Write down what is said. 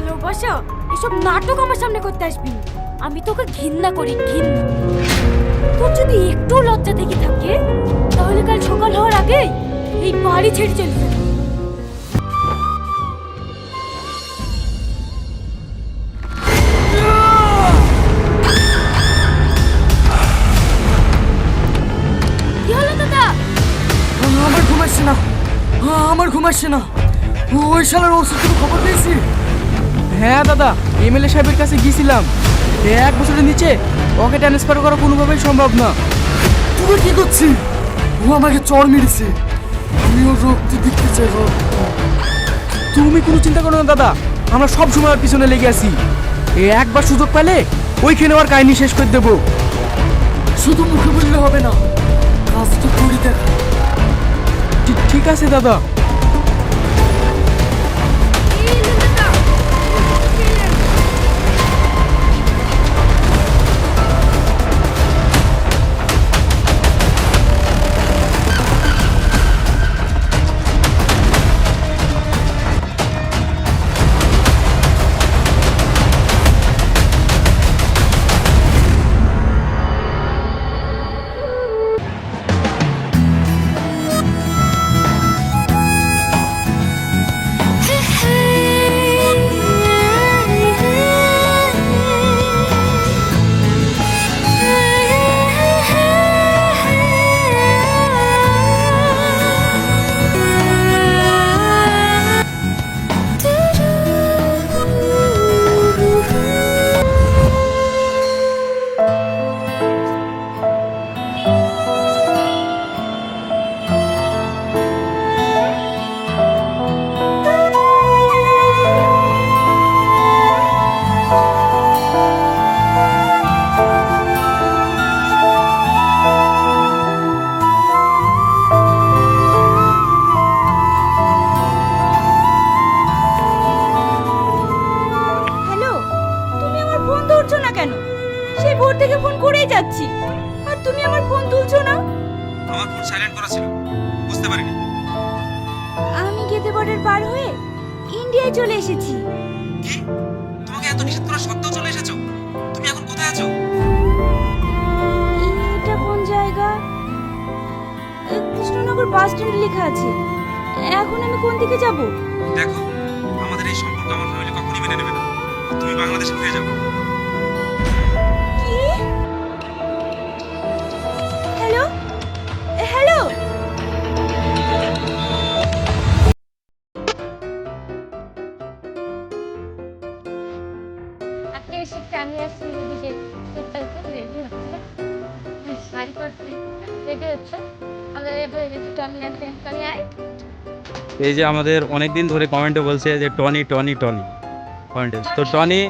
ভালোবাসা? এসব নাটক আমার সামনে করতে আসবি। আমি তোকে ঘৃণা করি, ঘৃণা। তোর যদি একটু লজ্জা থেকে থাকে, তাহলে কাল সকাল হওয়ার আগে এই বাড়ি ছেড়ে চলে আমার ঘুম আসছে না। ওই শালার ওষুধ খবর পেয়েছি। হ্যাঁ দাদা এমএলএ সাহেবের কাছে গিয়েছিলাম। এক বছরের নিচে ওকে ট্রান্সফার করা কোনোভাবেই সম্ভব না। তুমি কি করছি? ও আমাকে চর মেরেছে। আমি ওর রক্ত দেখতে চাই তুমি কোনো চিন্তা করো না দাদা। আমরা সব সময় ওর পিছনে লেগে আছি। এ একবার সুযোগ পেলে ওইখানে ওর কাহিনী শেষ করে দেবো। শুধু মুখে বললে হবে না কাজ তো করি দেখা। ঠিক- ঠিক আছে দাদা। থেকে ফোন করেই যাচ্ছি। আর তুমি আমার ফোন তুলছো না? আমার ফোন সাইলেন্ট করা ছিল। বুঝতে পারিনি। আমি গেদে বর্ডার পার হয়ে ইন্ডিয়ায় চলে এসেছি। কি? তোমাকে এত নিষেধ করা সত্ত্বেও চলে এসেছ? তুমি এখন কোথায় আছো? এটা কোন জায়গা? কৃষ্ণনগর বাস স্ট্যান্ড লেখা আছে। এখন আমি কোন দিকে যাব? দেখো আমাদের এই সম্পর্ক আমার ফ্যামিলি কখনই মেনে নেবে না। তুমি বাংলাদেশে ফিরে যাও। আপনি আমি আসছি এদিকে রেডি হচ্ছে। শাড়ি করতে রেডি হচ্ছে। আমাদের এবার একটু আমি আমি আই এই যে আমাদের অনেক দিন ধরে কমেন্টে বলছে যে টনি টনি টনি। কমেন্টে। তো টনি